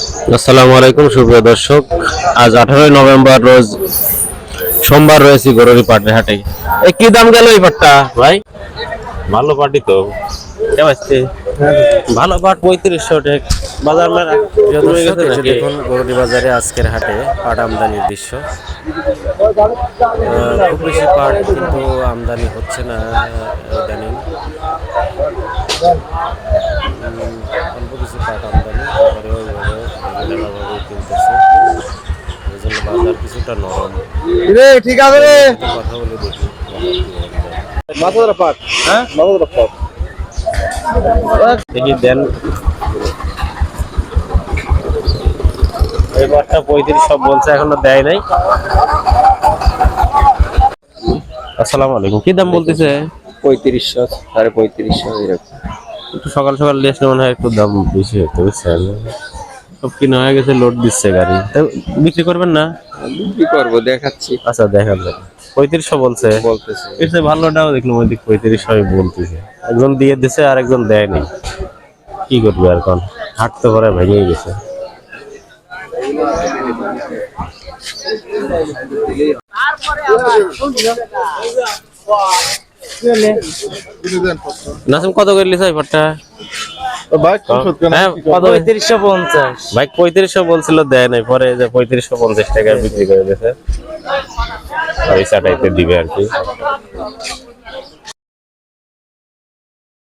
আসসালামু আলাইকুম সুপ্রিয় দর্শক। আজ আঠারোই নভেম্বর রোজ সোমবার রয়েছি গরুরি পাটের হাটে। এই কি দাম গেল এই পাটটা ভাই? ভালো পাটি তো। কেমন আসছে ভালো পাট পঁয়ত্রিশশো টাকা। বাজার মেলা? দেখুন গরুটি বাজারে আজকের হাটে পাট আমদানির দৃশ্য। খুব বেশি পাট কিন্তু আমদানি হচ্ছে না ইদানিং। এই জন্য বাজার কিছুটা নরম। রে ঠিক আছে রে। কথা বলে দেখি। পাট হ্যাঁ? মাথার পাট। দেখি দেন। এই পাটটা পঁয়ত্রিশশো বলছে এখনও দেয় নাই। আসসালামু আলাইকুম। কি দাম বলতেছে? পঁয়ত্রিশশো সাড়ে পঁয়ত্রিশশো এরকম। একটু সকাল সকাল লেসলে মনে হয় একটু দাম বেশি হতো বুঝছেন? সব কিনা হয়ে গেছে লোড দিচ্ছে গাড়ি। বিক্রি করবেন না? বিক্রি করব দেখাচ্ছি। আচ্ছা দেখা যাবে পঁয়ত্রিশশো বলছে। বলতেছি। এর ভালোটাও দেখলাম ওই দিক পঁয়ত্রিশশো বলতেছে। একজন দিয়ে দিছে আর একজন দেয়নি। কি করবে আর কোন? হাঁটতে পারে ভেঙে গেছে। নাসিম কত করে লিসাই কত পঁয়ত্রিশশো পঞ্চাশ। ভাই পঁয়ত্রিশশো বলছিল দেয় নাই। পরে যে পঁয়ত্রিশশো পঞ্চাশ টাকায় বিক্রি করে দিয়েছে। পয়সা টাইপের দিবে আর কি।